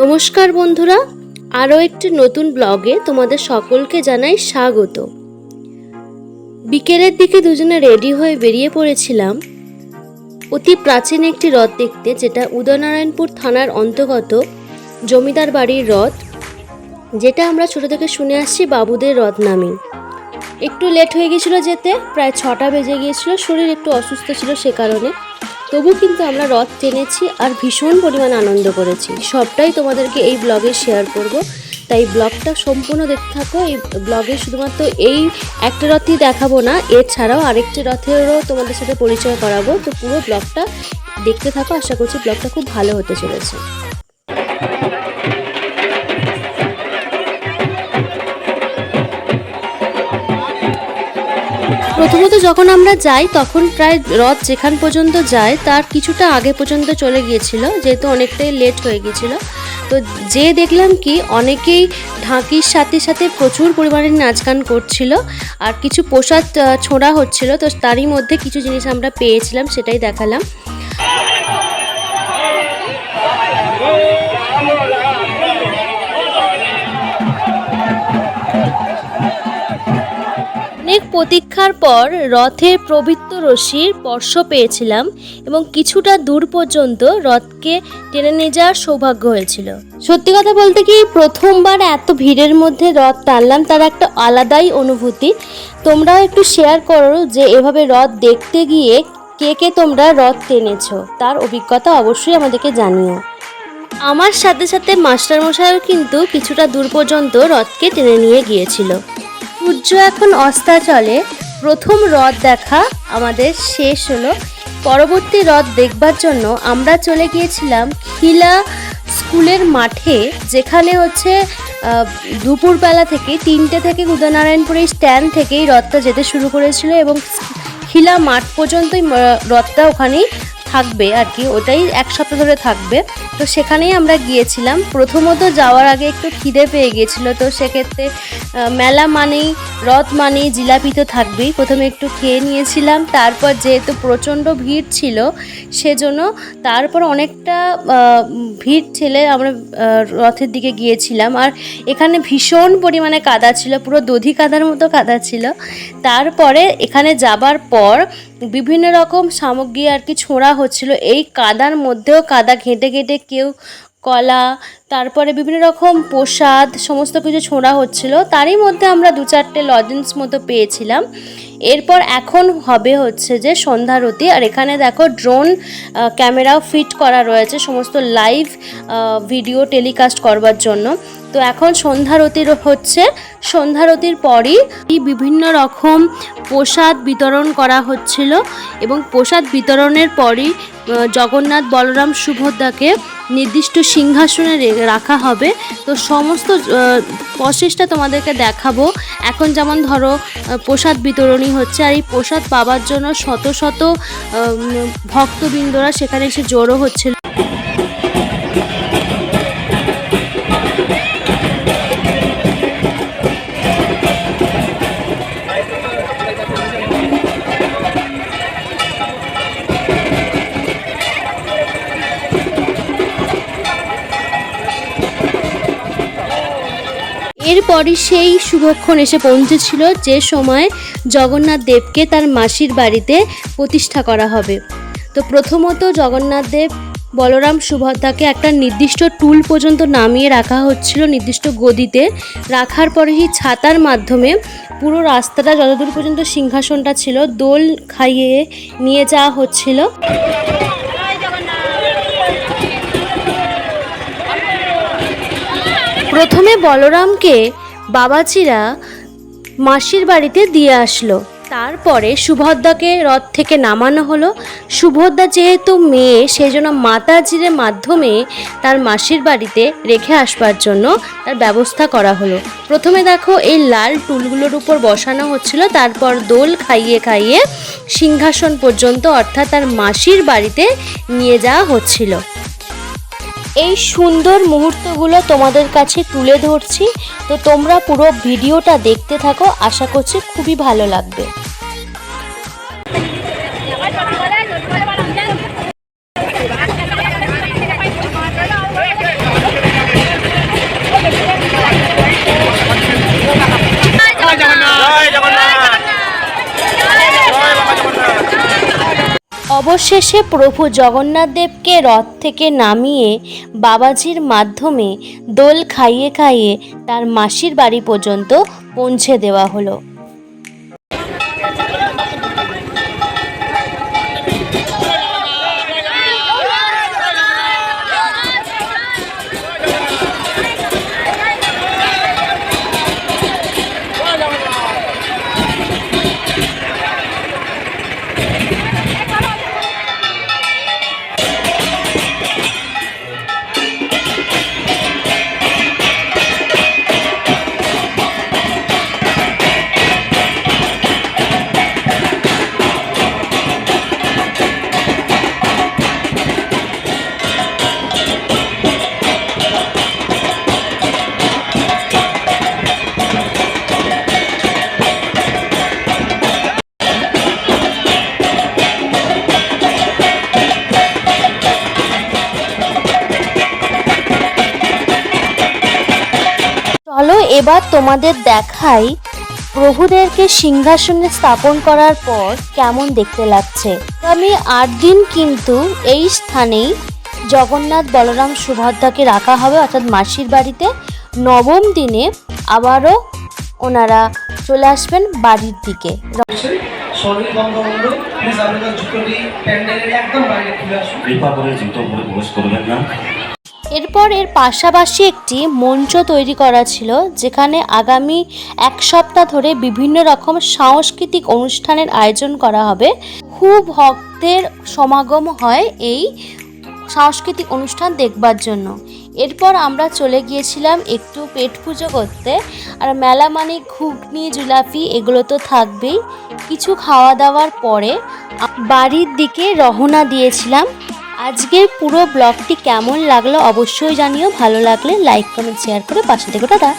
নমস্কার বন্ধুরা, আরও একটি নতুন ব্লগে তোমাদের সকলকে জানাই স্বাগত। বিকেলের দিকে দুজনে রেডি হয়ে বেরিয়ে পড়েছিলাম। অতি প্রাচীন একটি রথ দেখতে, যেটা উদয়নারায়ণপুর থানার অন্তর্গত জমিদার বাড়ির হ্রদ, যেটা আমরা ছোট থেকে শুনে আসছি বাবুদের রথ নামে। একটু লেট হয়ে গেছিল যেতে, প্রায় ছটা বেজে গিয়েছিল, শরীর একটু অসুস্থ ছিল সে কারণে। তবু কিন্তু আমরা রথ টেনেছি আর ভীষণ পরিমাণ আনন্দ করেছি। সবটাই তোমাদেরকে এই ব্লগে শেয়ার করব। তাই ব্লগটা সম্পূর্ণ দেখতে থাকো। এই ব্লগে শুধুমাত্র এই একটা রথই দেখাবো না, এছাড়াও আরেকটি রথেরও তোমাদের সাথে পরিচয় করাবো। তো পুরো ব্লগটা দেখতে থাকো। আশা করছি ব্লগটা খুব ভালো হতে চলেছে। প্রথমত যখন আমরা যাই তখন প্রায় রথ যেখান পর্যন্ত যায় তার কিছুটা আগে পর্যন্ত চলে গিয়েছিল যেহেতু অনেকটাই লেট হয়ে গিয়েছিল। তো যে দেখলাম কি অনেকেই ঢাকির সাথে সাথে প্রচুর পরিমাণে নাচ গান করছিল আর কিছু আহ, ছোঁড়া হচ্ছিল তো তারই মধ্যে কিছু জিনিস আমরা পেয়েছিলাম সেটাই দেখালাম। অনেক প্রতীক্ষার পর রথের পবিত্র রশ্মির স্পর্শ পেয়েছিলাম এবং কিছুটা দূর পর্যন্ত রথকে টেনে নিয়ে যাওয়ার সৌভাগ্য হয়েছিল। সত্যি কথা বলতে কি প্রথমবার এত ভিড়ের মধ্যে রথ টানলাম তার একটা আলাদাই অনুভূতি। তোমরাও একটু শেয়ার করো যে এভাবে রথ দেখতে গিয়ে কে কে তোমরা রথ টেনেছো তার অভিজ্ঞতা অবশ্যই আমাদেরকে জানিও। আমার সাথে সাথে মাস্টারমশাইও কিন্তু কিছুটা দূর পর্যন্ত রথকে টেনে নিয়ে গিয়েছিল। সূর্য এখন অস্তাচলে। প্রথম হ্রদ দেখা আমাদের শেষ হলো। পরবর্তী হ্রদ দেখবার জন্য আমরা চলে গিয়েছিলাম খিলা স্কুলের মাঠে, যেখানে হচ্ছে দুপুরবেলা থেকে তিনটে থেকে উদয়নারায়ণপুরের স্ট্যান্ড থেকেই রথটা যেতে শুরু করেছিল এবং খিলা মাঠ পর্যন্তই রথটা ওখানেই থাকবে আর কি। ওটাই এক সপ্তাহ ধরে থাকবে। তো সেখানেই আমরা গিয়েছিলাম। প্রথমত যাওয়ার আগে একটু খিদে পেয়ে গিয়েছিল, তো সেক্ষেত্রে মেলা মানেই, রথ মানেই জিলাপি তো থাকবেই। প্রথমে একটু খেয়ে নিয়েছিলাম, তারপর যেহেতু প্রচণ্ড ভিড় ছিল, সেজন্য তারপর অনেকটা ভিড় ঠেলে আমরা রথের দিকে গিয়েছিলাম। আর এখানে ভীষণ পরিমাণে কাদা ছিল, পুরো দধি কাদার মতো কাদা ছিল। তারপরে এখানে যাবার পর বিভিন্ন রকম সামগ্রী আর কি ছোঁড়া হচ্ছিল। এই কাদার মধ্যেও কাদা ঘেঁটে ঘেঁটে কেউ কলা তারপরে বিভিন্ন রকম প্রসাদ, সমস্ত কিছু ছোঁড়া হচ্ছিল। তারই মধ্যে আমরা দু চারটে লজেন্স মতো পেয়েছিলাম। এরপর এখন হবে হচ্ছে যে সন্ধ্যারতি আর এখানে দেখো ড্রোন ক্যামেরাও ফিট করা রয়েছে সমস্ত লাইভ ভিডিও টেলিকাস্ট করবার জন্য। তো এখন সন্ধ্যারতির হচ্ছে। সন্ধ্যারতির পরই বিভিন্ন রকম প্রসাদ বিতরণ করা হচ্ছিল এবং প্রসাদ বিতরণের পরই জগন্নাথ বলরাম সুভদ্রাকে নির্দিষ্ট সিংহাসনে রাখা হবে। তো সমস্ত প্রসেসটা তোমাদেরকে দেখাবো। এখন যেমন ধরো প্রসাদ বিতরণী হচ্ছে, আর এই প্রসাদ পাওয়ার জন্য শত শত ভক্তবৃন্দরা সেখানে এসে জড়ো হচ্ছিল। এরপরই সেই শুভক্ষণ এসে পৌঁছেছিল যে সময় জগন্নাথ দেবকে তার মাসির বাড়িতে প্রতিষ্ঠা করা হবে। তো প্রথমত জগন্নাথ দেব বলরাম সুভদ্রাকে একটা নির্দিষ্ট টুল পর্যন্ত নামিয়ে রাখা হচ্ছিল নির্দিষ্ট গদিতে। রাখার পরে সেই ছাতার মাধ্যমে পুরো রাস্তাটা যতদূর পর্যন্ত সিংহাসনটা ছিল দোল খাইয়ে নিয়ে যাওয়া হচ্ছিল। প্রথমে বলরামকে বাবাজিরা মাসির বাড়িতে দিয়ে আসলো। তারপরে সুভদ্রাকে রথ থেকে নামানো হলো। সুভদ্রা যেহেতু মেয়ে সেই জন্য মাতাজির মাধ্যমে তার মাসির বাড়িতে রেখে আসবার জন্য তার ব্যবস্থা করা হলো। প্রথমে দেখো এই লাল টুলগুলোর উপর বসানো হচ্ছিল, তারপর দোল খাইয়ে খাইয়ে সিংহাসন পর্যন্ত, অর্থাৎ তার মাসির বাড়িতে নিয়ে যাওয়া হচ্ছিল। এই সুন্দর মুহূর্তগুলো তোমাদের কাছে তুলে ধরছি। তো তোমরা পুরো ভিডিওটা দেখতে থাকো। আশা করছি খুবই ভালো লাগবে। অবশেষে প্রভু জগন্নাথ দেবকে রথ থেকে নামিয়ে বাবাজির মাধ্যমে দোল খাইয়ে খাইয়ে তার মাসির বাড়ি পর্যন্ত পৌঁছে দেওয়া হলো। এবার তোমাদের দেখাই প্রভুদেরকে সিংহাসনে স্থাপন করার পর কেমন দেখতে লাগছে। আমি আট দিন কিন্তু এই স্থানেই জগন্নাথ বলরাম সুভদ্রাকে রাখা হবে, অর্থাৎ মাসির বাড়িতে। নবম দিনে আবারও ওনারা চলে আসবেন বাড়ির দিকে। জুতো পরে প্রবেশ করবেন না। এরপর এর পাশাপাশি একটি মঞ্চ তৈরি করা ছিল, যেখানে আগামী এক সপ্তাহ ধরে বিভিন্ন রকম সাংস্কৃতিক অনুষ্ঠানের আয়োজন করা হবে। খুব ভক্তের সমাগম হয় এই সাংস্কৃতিক অনুষ্ঠান দেখবার জন্য। এরপর আমরা চলে গিয়েছিলাম একটু পেট পুজো করতে। আর মেলা মানে ঘুগনি জুলাপি এগুলো তো থাকবেই। কিছু খাওয়া দাওয়ার পরে বাড়ির দিকে রওনা দিয়েছিলাম। আজকের পুরো ব্লগটি কেমন লাগল অবশ্যই জানিও। ভালো লাগলে লাইক কমেন্ট শেয়ার করে পাশে দেখো টাটা।